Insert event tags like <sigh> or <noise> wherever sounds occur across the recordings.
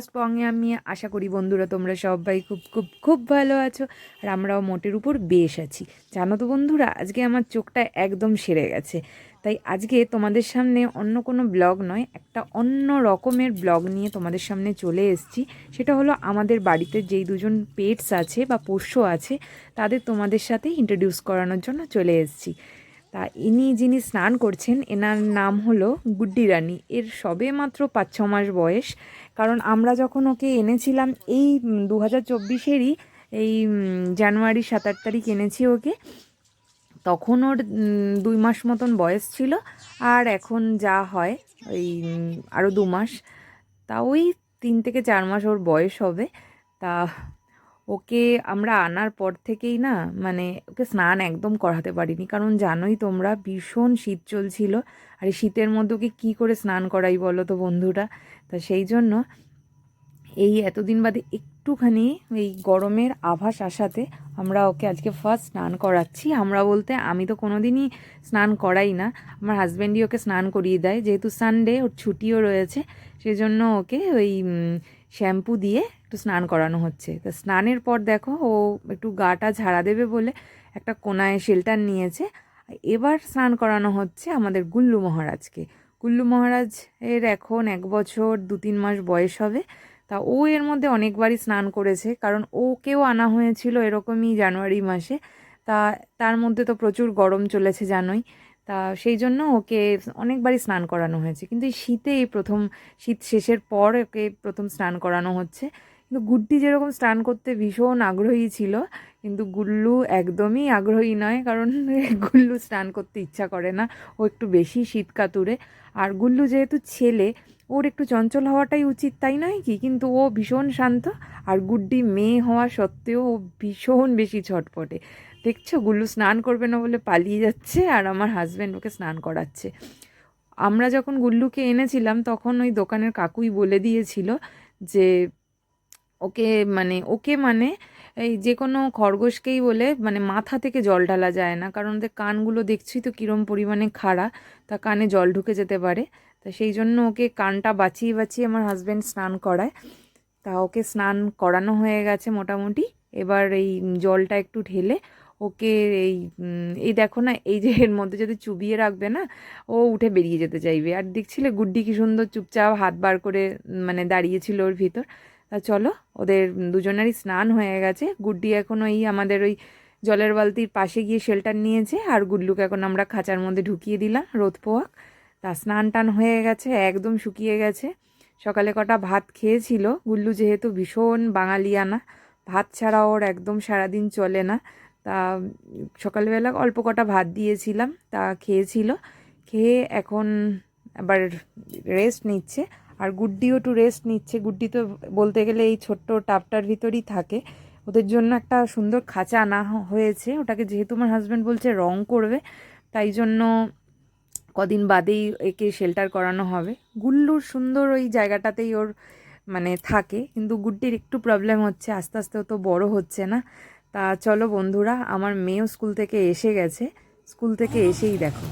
First পঙ্গে আমি, আশা করি বন্ধুরা তোমরা সবাই খুব খুব খুব ভালো আছো। আর আমরাও মোটের উপর বেশ আছি। জানো তো বন্ধুরা, আজকে আমার চোখটা একদম সেরে গেছে। তাই আজকে তোমাদের সামনে অন্য কোনো ব্লগ নয়, একটা অন্য রকমের ব্লগ নিয়ে তোমাদের সামনে চলে এসেছি। সেটা হলো আমাদের বাড়িতে যেই দুজন পেটস আছে বা পোষ্য আছে, তাদের তোমাদের সাথে ইন্ট্রোডিউস করানোর জন্য চলে এসেছি। তা ইনি যিনি স্নান করছেন, এনার নাম হলো গুড্ডি রানী। এর সবে মাত্র পাঁচ ছ মাস বয়স। কারণ আমরা যখন ওকে এনেছিলাম, এই দু হাজার চব্বিশেরই, এই জানুয়ারি সাত আট তারিখ এনেছি ওকে, তখন ওর দুই মাস মতন বয়স ছিল। আর এখন যা হয়, ওই আরও দু মাস। তা ওই তিন থেকে চার মাস ওর বয়স হবে। তা ওকে আমরা আনার পর থেকেই না মানে ওকে স্নান একদম করাতে পারিনি। কারণ জানোই তোমরা ভীষণ শীত চলছিল। আর শীতের মধ্যে ওকে কী করে স্নান করাই বলো তো বন্ধুরা? তা সেই জন্য এই এতদিন বাদে একটুখানি এই গরমের আভাস আসাতে আমরা ওকে আজকে ফার্স্ট স্নান করাচ্ছি। আমরা বলতে আমি তো কোনোদিনই স্নান করাই না। আমার হাজব্যান্ডই ওকে স্নান করিয়ে দেয়। যেহেতু সানডে ওর ছুটিও রয়েছে। সেজন্য ওকে ওই শ্যাম্পু দিয়ে একটু স্নান করানো হচ্ছে। তা স্নানের পর দেখো, ও একটু গাটা ঝাড়া দেবে বলে একটা কোনায় শেল্টার নিয়েছে। এবার স্নান করানো হচ্ছে আমাদের গুল্লু মহারাজকে। গুল্লু মহারাজ এর এখন এক বছর, দু তিন মাস বয়স হবে। তা ও এর মধ্যে অনেকবারই স্নান করেছে, কারণ ওকেও আনা হয়েছিল এরকমই জানুয়ারি মাসে। তা তার মধ্যে তো প্রচুর গরম চলেছে জানোই। তা সেই জন্য ওকে অনেকবারই স্নান করানো হয়েছে। কিন্তু এই শীতে এই প্রথম, শীত শেষের পর ওকে প্রথম স্নান করানো হচ্ছে। কিন্তু গুড্ডি যেরকম স্নান করতে ভীষণ আগ্রহী ছিল, কিন্তু গুল্লু একদমই আগ্রহী নয়, কারণ <laughs> গুল্লু স্নান করতে ইচ্ছা করে না। ও একটু বেশি শীত কাতুরে আর গুল্লু যেহেতু ছেলে, ওর একটু চঞ্চল হওয়াটাই উচিত, তাই নয় কি? কিন্তু ও ভীষণ শান্ত, আর গুড্ডি মেয়ে হওয়া সত্ত্বেও ও ভীষণ বেশি ছটপটে। দেখছ, গুল্লু স্নান করবে না বলে পালিয়ে যাচ্ছে, আর আমার হাজব্যান্ড ওকে স্নান করাচ্ছে। আমরা যখন গুল্লুকে এনেছিলাম, তখন ওই দোকানের কাকুই বলে দিয়েছিল যে ওকে মানে ওকে মানে এই যে কোনো খরগোশকেই বলে মানে মাথা থেকে জল ঢালা যায় না। কারণ ওদের কানগুলো দেখছি তো কীরম পরিমাণে খাড়া, তা কানে জল ঢুকে যেতে পারে। তা সেই জন্য ওকে কানটা বাঁচিয়ে বাঁচিয়ে আমার হাজব্যান্ড স্নান করায়। তা ওকে স্নান করানো হয়ে গেছে মোটামুটি। এবার এই জলটা একটু ঢেলে ওকে এই এই দেখো না, এই যে এর মধ্যে যদি চুবিয়ে রাখবে না, ও উঠে বেরিয়ে যেতে চাইবে। আর দেখছিলে গুড্ডি কি সুন্দর চুপচাপ হাত বার করে মানে দাঁড়িয়েছিল ওর ভিতর। তা চলো, ওদের দুজনেরই স্নান হয়ে গেছে। গুড্ডি এখন ওই আমাদের ওই জলের বালতির পাশে গিয়ে শেল্টার নিয়েছে, আর গুড্লুকে এখন আমরা খাঁচার মধ্যে ঢুকিয়ে দিলাম রোদ পোয়াক। তা স্নান টান হয়ে গেছে, একদম শুকিয়ে গেছে। সকালে কটা ভাত খেয়েছিল গুল্লু যেহেতু ভীষণ বাঙালিয়ানা ভাত ছাড়া ওর একদম সারাদিন চলে না। তা সকালবেলা অল্প কটা ভাত দিয়েছিলাম, তা খেয়েছিল। খেয়ে এখন আবার রেস্ট নিচ্ছে। আর গুড্ডিও একটু রেস্ট নিচ্ছে। গুড্ডি তো বলতে গেলে এই ছোট্ট টাপটার ভিতরই থাকে। ওদের জন্য একটা সুন্দর খাঁচা আনা হয়েছে। ওটাকে যেহেতু আমার হাজব্যান্ড বলছে রং করবে, তাই জন্য কদিন বাদেই একে শেল্টার করানো হবে। গুল্লুর সুন্দর ওই জায়গাটাতেই ওর মানে থাকে, কিন্তু গুড্ডির একটু প্রবলেম হচ্ছে। আস্তে আস্তে তো বড় হচ্ছে না। তা চলো বন্ধুরা, আমার মেয়েও স্কুল থেকে এসে গেছে। স্কুল থেকে এসেই দেখো।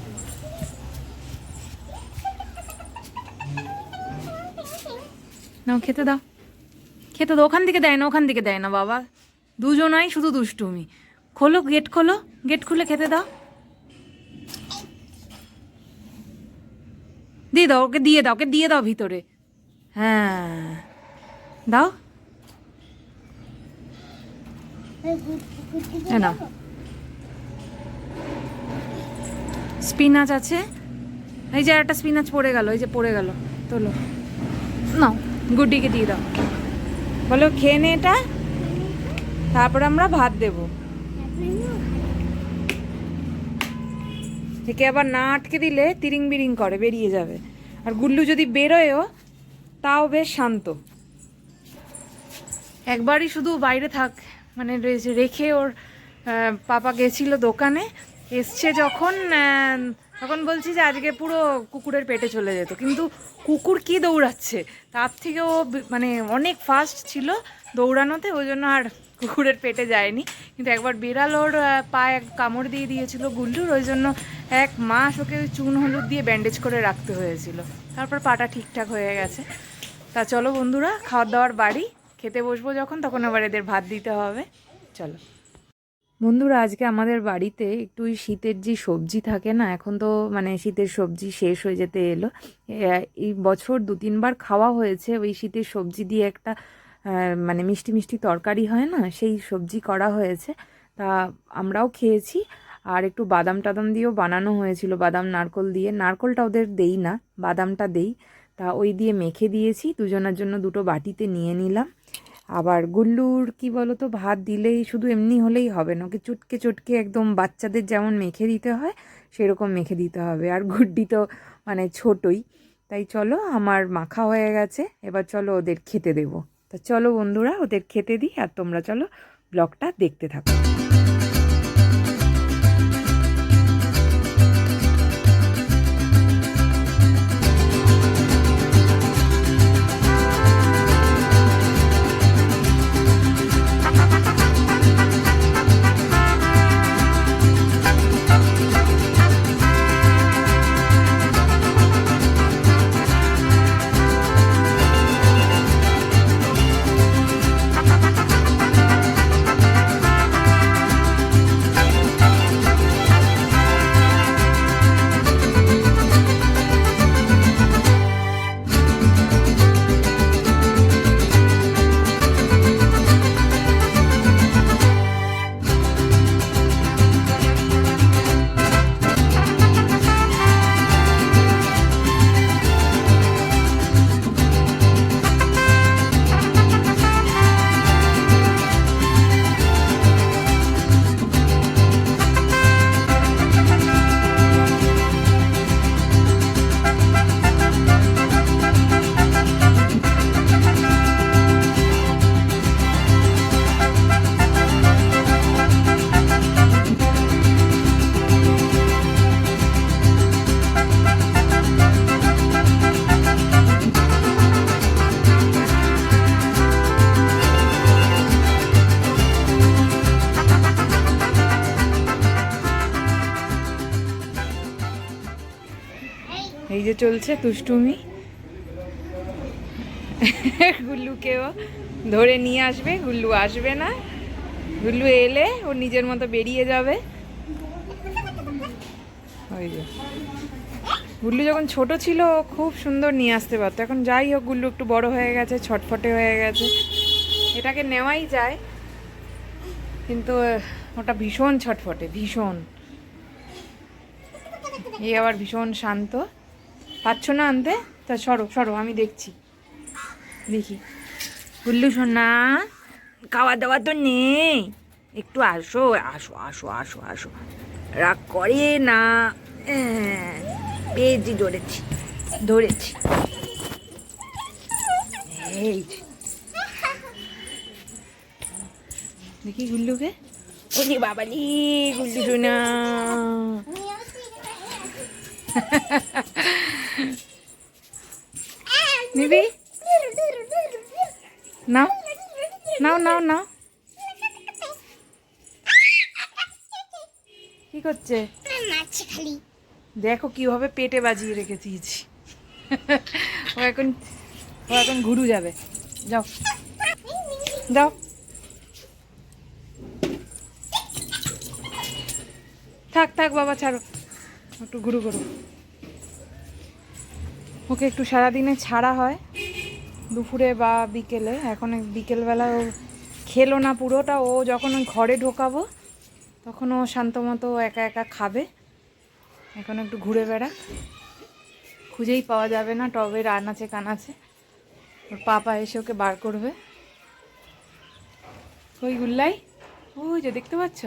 নাও, খেতে দাও। খেতে দাও, ওখান থেকে দেয় না, ওখান থেকে দেয় না, বাবা। দুজনাই শুধু দুষ্টুমি। খোলো গেট খোলো গেট খুলে খেতে দাও। দিয়ে দাও, ওকে দিয়ে দাও, ওকে দিয়ে দাও ভিতরে। হ্যাঁ। দাও। নাও। স্পিনাচ আছে। এই যে একটা স্পিনাচ পড়ে গেল, এই যে পড়ে গেল। তোলো। নাও। গুড্ডিকে দিয়ে দাও। বলো, খেয়ে নে এটা। তারপর আমরা ভাত দেব। একে আবার না আটকে দিলে তিরিং বিরিং করে, বেরিয়ে যাবে। আর গুল্লু যদি বেরোয়ও, তাও বেশ শান্ত। একবারই শুধু বাইরে থাক মানে রেখে ওর পাপা গেছিল দোকানে, এসছে যখন তখন বলছি যে আজকে পুরো কুকুরের পেটে চলে যেত। কিন্তু কুকুর কি দৌড়াচ্ছে? তার থেকে ও মানে অনেক ফাস্ট ছিল দৌড়ানোতে, ওই জন্য আর কুকুরের পেটে যায়নি। কিন্তু একবার বিড়াল ওর পায়ে কামড় দিয়ে দিয়েছিল গুল্লুর, ওই জন্য এক মাস ওকে চুন হলুদ দিয়ে ব্যান্ডেজ করে রাখতে হয়েছিল। তারপর পাটা ঠিকঠাক হয়ে গেছে। তা চলো বন্ধুরা, খাওয়ার দাওয়ার বাড়ি। খেতে বসবো যখন, তখন আবার এদের ভাত দিতে হবে। চলো। বন্ধুরা, আজকে আমাদের বাড়িতে একটু ওই শীতের যে সবজি থাকে না, এখন তো মানে শীতের সবজি শেষ হয়ে যেতে এলো। এই বছর দু তিনবার খাওয়া হয়েছে, ওই শীতের সবজি দিয়ে একটা মানে মিষ্টি মিষ্টি তরকারি হয় না, সেই সবজি করা হয়েছে। তা আমরাও খেয়েছি, আর একটু বাদাম টাদাম দিয়েও বানানো হয়েছিল, বাদাম, নারকল দিয়ে। নারকলটা ওদের দেই না, বাদামটা দেই। তা ওই দিয়ে মেখে দিয়েছি, দুজনের জন্য দুটো বাটিতে নিয়ে নিলাম। আবার গুল্লুর, কি তো ভাত দিলেই শুধু এমনি হলেই হবে না। ওকে চুটকে চুটকে একদম বাচ্চাদের যেমন মেখে দিতে হয়, সেরকম মেখে দিতে হবে। আর গুড্ডি তো মানে ছোটই। তাই চলো, আমার মাখা হয়ে গেছে, এবার চলো ওদের খেতে দেবো। তা চলো বন্ধুরা, ওদের খেতে দিই, আর তোমরা চলো ব্লগটা দেখতে থাকো। যে চলছে তুষ্টুমি গুল্লুকেও ধরে নিয়ে আসবে, গুল্লু আসবে না। গুল্লু এলে ও নিজের মতো বেরিয়ে যাবে। গুল্লু যখন ছোট ছিল খুব সুন্দর নিয়ে আসতে পারতো। এখন যাই হোক, গুল্লু একটু বড় হয়ে গেছে, ছটফটে হয়ে গেছে। এটাকে নেওয়াই যায়। কিন্তু ওটা ভীষণ ছটফটে, ভীষণ। এই আবার ভীষণ শান্ত। পাচ্ছ না আনতে? তা সরো সরো আমি দেখছি। দেখি। গুল্লু সোনা খাওয়া দাওয়া তো নেই। একটু আসো আসো আসো আসো আসো। রাগ করে না। হ্যাঁ, পেয়েছি ধরেছি ধরেছি। এই। দেখি গুল্লুকে। ওরে বাবালি গুল্লু সোনা। <laughs> নিবি নাও নাও নাও নাও কি করছে? দেখো কীভাবে পেটে বাজিয়ে রেখে দিয়েছি ও এখন ও এখন ঘুরু যাবে। যাও। যাও। থাক থাক বাবা, ছাড়ো। একটু ঘুরু করো। ওকে একটু সারাদিনে ছাড়া হয়। দুপুরে বা বিকেলে। এখন বিকেলবেলা ও খেলো না পুরোটা। ও যখন ঘরে ঢোকাবো, তখন ও শান্ত মতো একা একা খাবে। এখন একটু ঘুরে বেড়া খুঁজেই পাওয়া যাবে না টবের আনাচে কানাচে। ওর পাপা এসে ওকে বার করবে। ওই গুল্লাই, ওই যে দেখতে পাচ্ছ?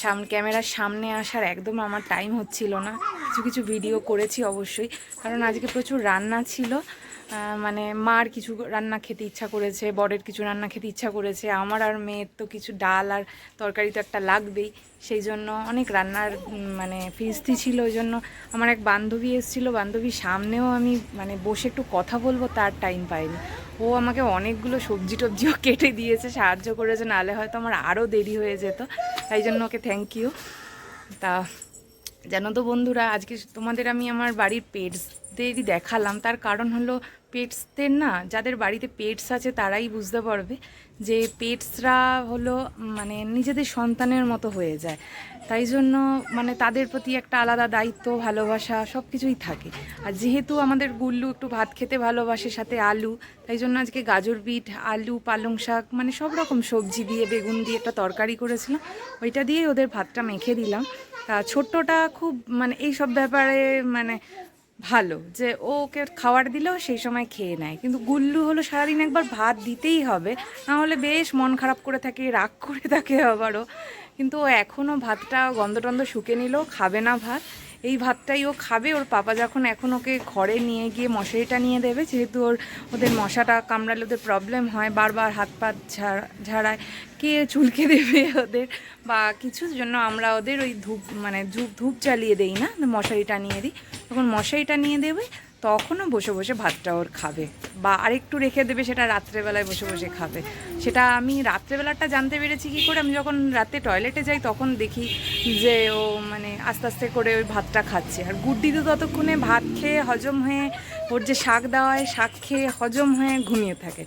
সাম, ক্যামেরার সামনে আসার একদম আমার টাইম হচ্ছিল না। কিছু কিছু ভিডিও করেছি অবশ্যই। কারণ আজকে প্রচুর রান্না ছিল। মানে মার কিছু রান্না খেতে ইচ্ছা করেছে, বরের কিছু রান্না খেতে ইচ্ছা করেছে, আমার আর মেয়ের তো কিছু ডাল আর তরকারি তো একটা লাগবেই। সেই জন্য অনেক রান্নার মানে ফিস্তি ছিল ওই জন্য। আমার এক বান্ধবী এসেছিল, বান্ধবীর সামনেও আমি মানে বসে একটু কথা বলব, তার টাইম পাইনি। ও আমাকে অনেকগুলো সবজি টবজিও কেটে দিয়েছে, সাহায্য করেছে নাহলে হয়তো আমার আরও দেরি হয়ে যেত। তাই জন্য ওকে থ্যাংক ইউ তা, জানো তো বন্ধুরা, আজকে তোমাদের আমি আমার বাড়ির পেটসদেরই দেখালাম। তার কারণ হলো পেটসদের না, যাদের বাড়িতে পেটস আছে তারাই বুঝতে পারবে যে পেটসরা হলো মানে নিজেদের সন্তানের মতো হয়ে যায়। তাই জন্য মানে তাদের প্রতি একটা আলাদা দায়িত্ব, ভালোবাসা সব কিছুই থাকে। আর যেহেতু আমাদের গুল্লু একটু ভাত খেতে ভালোবাসে সাথে আলু, তাই জন্য আজকে গাজর বিট, আলু, পালং শাক মানে সব রকম সবজি দিয়ে, বেগুন দিয়ে একটা তরকারি করেছিলাম। ওইটা দিয়ে ওদের ভাতটা মেখে দিলাম। তা ছোট্টটা খুব মানে এই সব ব্যাপারে মানে ভালো, যে ওকে খাবার দিলেও সেই সময় খেয়ে নেয়। কিন্তু গুল্লু হলো সারাদিন একবার ভাত দিতেই হবে, না হলে বেশ মন খারাপ করে থাকে, রাগ করে থাকে আবারও। কিন্তু ও এখনও ভাতটা গন্ধ টন্ধ শুকে নিলেও খাবে না ভাত। এই ভাতটাই ও খাবে। ওর পাপা যখন এখন ওকে ঘরে নিয়ে গিয়ে মশারিটা নিয়ে দেবে, যেহেতু ওর, ওদের মশাটা কামড়ালে ওদের প্রবলেম হয়, বারবার হাত পা ঝাড়, ঝাড়ায় কে চুলকে দেবে ওদের? বা কিছুর জন্য আমরা ওদের ওই ধূপ মানে ধূপ ধূপ চালিয়ে দেই না, মশারিটা নিয়ে দিই। তখন মশারিটা নিয়ে দেবে তখনও বসে বসে ভাতটা ওর খাবে বা আরেকটু রেখে দেবে সেটা রাত্রেবেলায় বসে বসে খাবে। সেটা আমি রাত্রেবেলাটা জানতে পেরেছি কী করে? আমি যখন রাতে টয়লেটে যাই তখন দেখি যে ও মানে আস্তে আস্তে করে ওই ভাতটা খাচ্ছে। আর গুড্ডি তো ততক্ষণে ভাত খেয়ে হজম হয়ে ওর যে শাক দেওয়া হয়, শাক খেয়ে হজম হয়ে ঘুমিয়ে থাকে।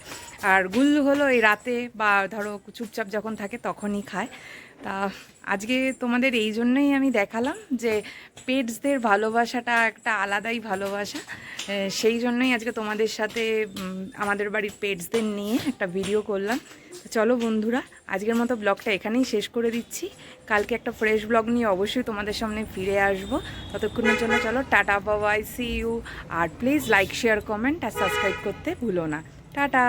আর গুল্লু হলো এই রাতে বা ধরো চুপচাপ যখন থাকে তখনই খায়। তা আজকে তোমাদের এই জন্যই আমি দেখালাম যে পেটসদের ভালোবাসাটা একটা আলাদাই ভালোবাসা। সেই জন্যই আজকে তোমাদের সাথে আমাদের বাড়ির পেটসদের নিয়ে একটা ভিডিও করলাম। চলো বন্ধুরা, আজকের মতো ব্লগটা এখানেই শেষ করে দিচ্ছি। কালকে একটা ফ্রেশ ব্লগ নিয়ে অবশ্যই তোমাদের সামনে ফিরে আসব। ততক্ষণের জন্য চলো টাটা, বাবাই সি ইউ আর প্লিজ লাইক শেয়ার কমেন্ট আর সাবস্ক্রাইব করতে ভুলো না। টাটা!